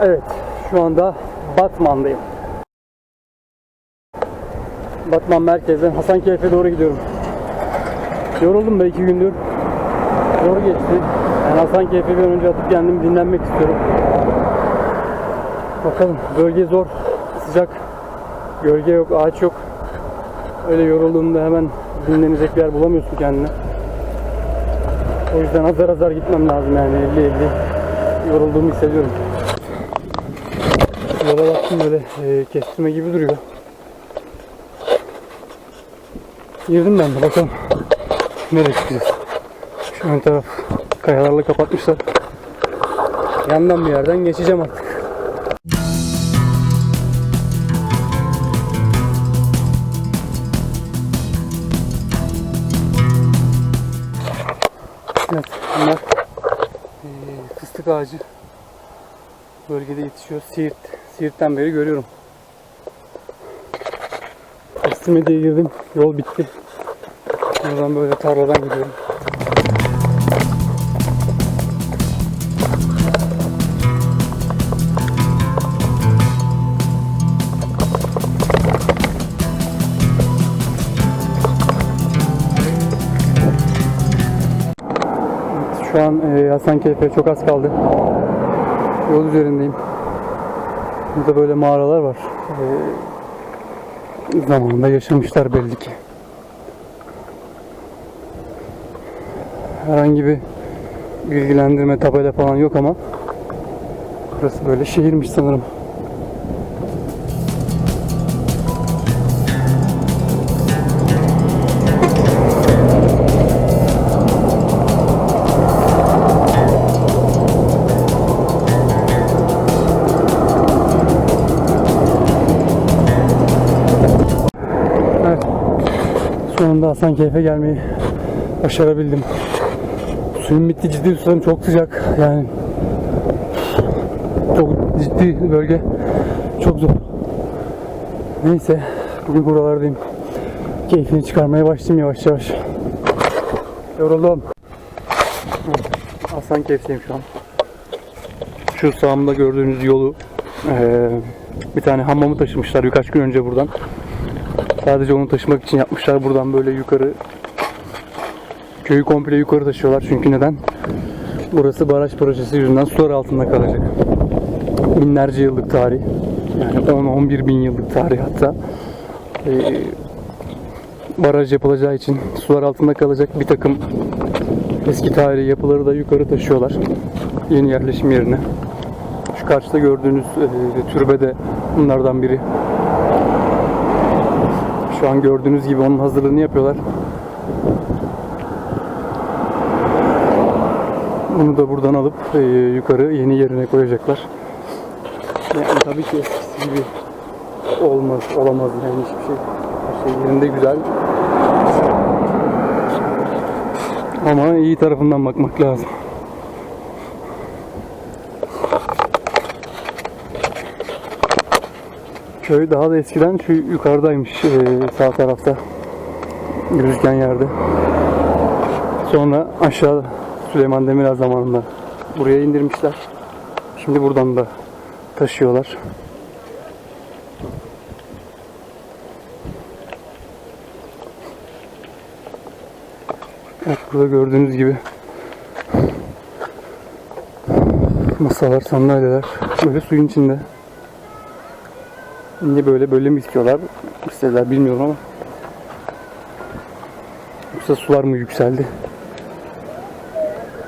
Evet, şu anda Batman'dayım. Batman merkezden Hasankeyf'e doğru gidiyorum. Yoruldum be iki gündür. Zor geçti. Yani Hasankeyf'e bir önce atıp kendimi dinlenmek istiyorum. Bakalım bölge zor, sıcak. Gölge yok, ağaç yok. Öyle yorulduğunda hemen dinlenecek bir yer bulamıyorsun kendine. O yüzden azar azar gitmem lazım yani 50-50. Yorulduğumu hissediyorum. Yola baktım böyle e, kestirme gibi duruyor. Girdim ben de bakalım. Nereye gideceğiz? Şu ön taraf kayalarla kapatmışlar. Yandan bir yerden geçeceğim artık. Evet, bunlar eee, fıstık ağacı bölgede yetişiyor. Siirt, Siirt'ten beri görüyorum. Kestirme diye girdim. Yol bitti. Buradan böyle tarladan gidiyorum. Şu an e, Hasankeyf'e çok az kaldı. Yol üzerindeyim. Burada böyle mağaralar var. E, zamanında yaşamışlar belli ki. Herhangi bir bilgilendirme tabela falan yok ama burası böyle şehirmiş sanırım. Sonunda Hasankeyf'e gelmeyi başarabildim. Suyun bitti ciddi susadım çok sıcak yani çok ciddi bölge çok zor. Neyse bugün buralardayım. Keyfini çıkarmaya başlayayım yavaş yavaş. Yoruldum. Hasankeyf'teyim şu an. Şu sağımda gördüğünüz yolu eee, bir tane hamamı taşımışlar birkaç gün önce buradan. Sadece onu taşımak için yapmışlar. Buradan böyle yukarı köyü komple yukarı taşıyorlar. Çünkü neden? Burası baraj projesi yüzünden sular altında kalacak. Binlerce yıllık tarih. Yani 10-11 bin yıllık tarih hatta. Ee, baraj yapılacağı için sular altında kalacak bir takım eski tarihi yapıları da yukarı taşıyorlar. Yeni yerleşim yerine. Şu karşıda gördüğünüz e, türbe de bunlardan biri. Şu an gördüğünüz gibi onun hazırlığını yapıyorlar. Bunu da buradan alıp e, yukarı yeni yerine koyacaklar. Yani tabii ki eskisi gibi olmaz, olamaz yani hiçbir şey. Her şey yerinde güzel. Ama iyi tarafından bakmak lazım. Köy daha da eskiden şu yukarıdaymış e, sağ tarafta gözüken yerde. Sonra aşağı Süleyman Demirel zamanında buraya indirmişler. Şimdi buradan da taşıyorlar. Evet burada gördüğünüz gibi masalar, sandalyeler böyle suyun içinde. Niye böyle böyle mi istiyorlar? İstediler bilmiyorum ama. Yoksa sular mı yükseldi?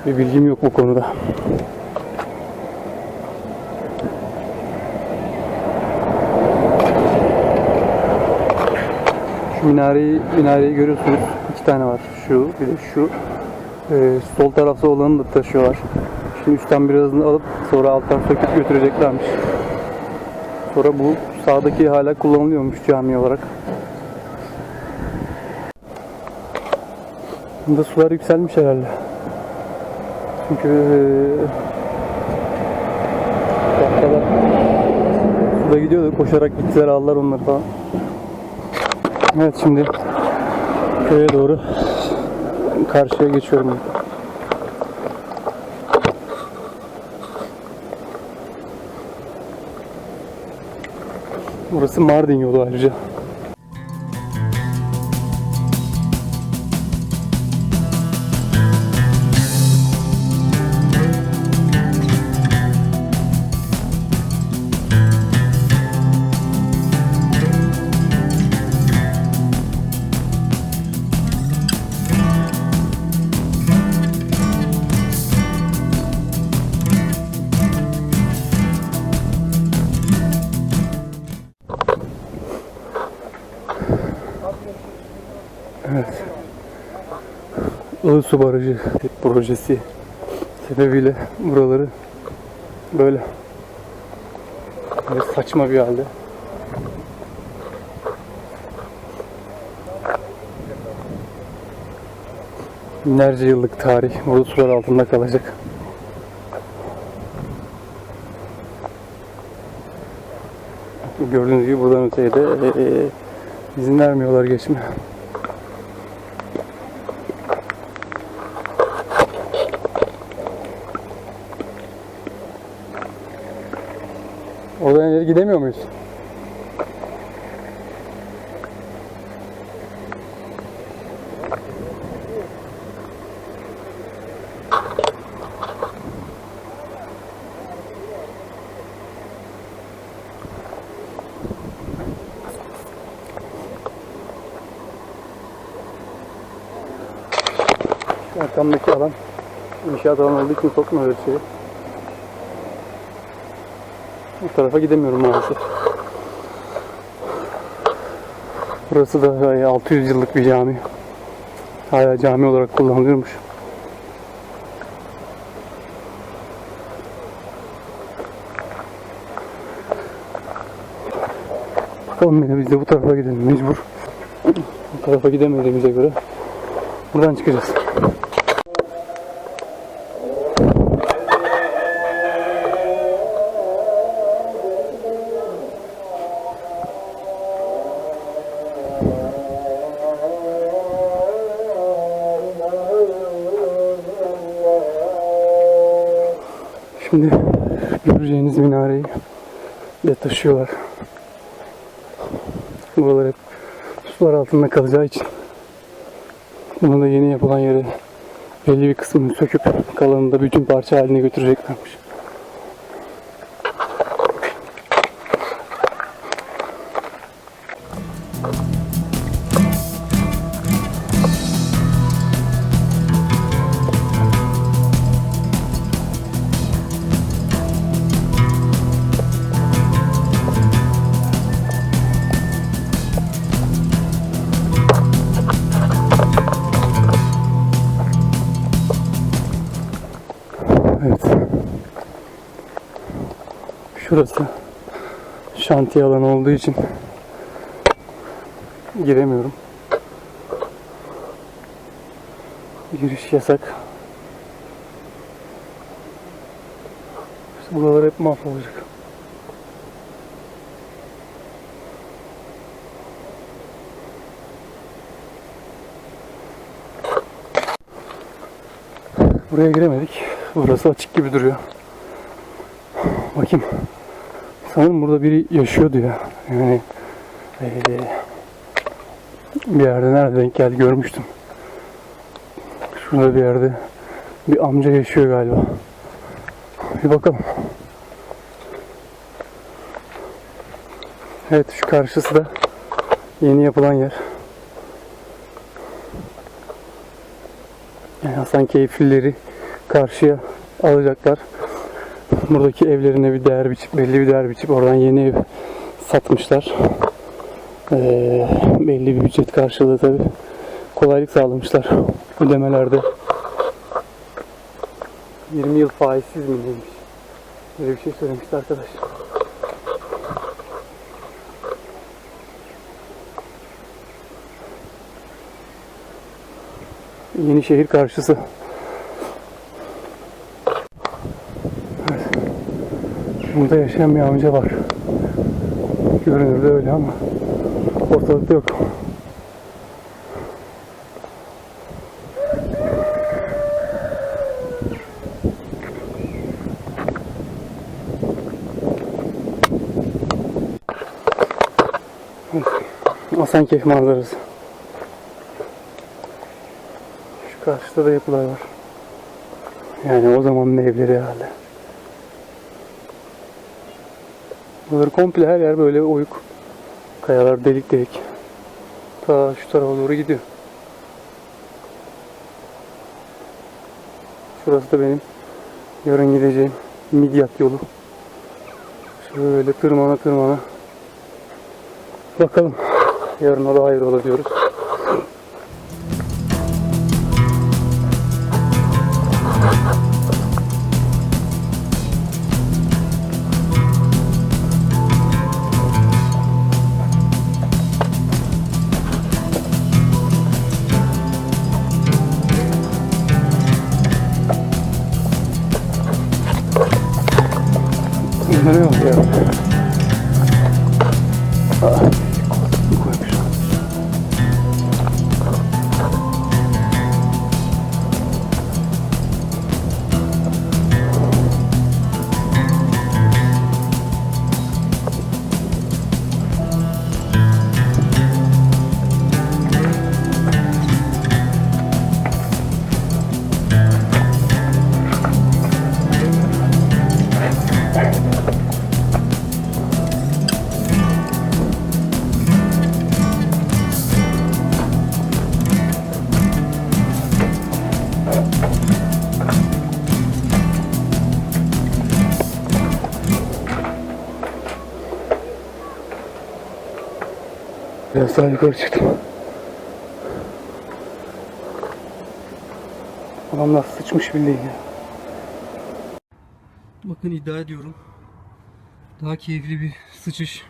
Bir bilgim yok bu konuda. Şu minareyi, minareyi görüyorsunuz. İki tane var. Şu bir de şu. Ee, sol tarafta olanı da taşıyorlar. Şimdi üstten birazını alıp sonra alttan söküp götüreceklermiş. Sonra bu sağdaki hala kullanılıyormuş cami olarak. Bunda sular yükselmiş herhalde. Çünkü eee, tahtalar suda gidiyordu. Koşarak gittiler aldılar onları falan. Evet şimdi köye doğru karşıya geçiyorum. Burası Mardin yolu ayrıca. Ilısu Barajı projesi sebebiyle buraları böyle böyle saçma bir halde. Binlerce yıllık tarih burada sular altında kalacak. Gördüğünüz gibi buradan öteye de e, e, izin vermiyorlar geçme. Oradan ileri gidemiyor muyuz? Arkamdaki alan inşaat alanı olduğu için sokmuyor öyle şeyi. Bu tarafa gidemiyorum maalesef. Burası da e, 600 yıllık bir cami. Hala cami olarak kullanılıyormuş. Bakalım yine biz de bu tarafa gidelim mecbur. Bu tarafa gidemediğimize göre buradan çıkacağız. Şimdi göreceğiniz minareyi de taşıyorlar. Buralar hep sular altında kalacağı için bunu da yeni yapılan yere belli bir kısmını söküp kalanını da bütün parça haline götüreceklermiş. Şurası şantiye alanı olduğu için giremiyorum. Giriş yasak. İşte buralar hep mahvolacak. Buraya giremedik. Burası açık gibi duruyor. Bakayım. Sanırım burada biri yaşıyordu ya. Yani eee, bir yerde nerede denk geldi görmüştüm. Şurada bir yerde bir amca yaşıyor galiba. Bir bakalım. Evet şu karşısı da yeni yapılan yer. Yani Hasan Keyiflileri karşıya alacaklar. Buradaki evlerine bir değer biçip, belli bir değer biçip oradan yeni ev satmışlar. Ee, belli bir ücret karşılığı tabi kolaylık sağlamışlar ödemelerde. 20 yıl faizsiz mi neymiş? Böyle bir şey söylemişti arkadaş. Yenişehir karşısı. Burada yaşayan bir amca var. Görünürde öyle ama ortalıkta yok. Hasankeyf manzarası. Şu karşıda da yapılar var. Yani o zamanın evleri herhalde. Buraları komple her yer böyle oyuk. Kayalar delik delik. Ta şu tarafa doğru gidiyor. Şurası da benim yarın gideceğim Midyat yolu. Şöyle tırmana tırmana. Bakalım. Yarın o da hayır ola diyoruz. Biraz daha yukarı çıktım. Adamlar sıçmış bildiğin ya. Bakın iddia ediyorum. Daha keyifli bir sıçış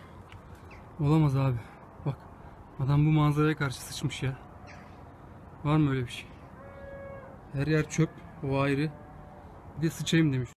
olamaz abi. Bak adam bu manzaraya karşı sıçmış ya. Var mı öyle bir şey? Her yer çöp, o ayrı. Bir de sıçayım demiş.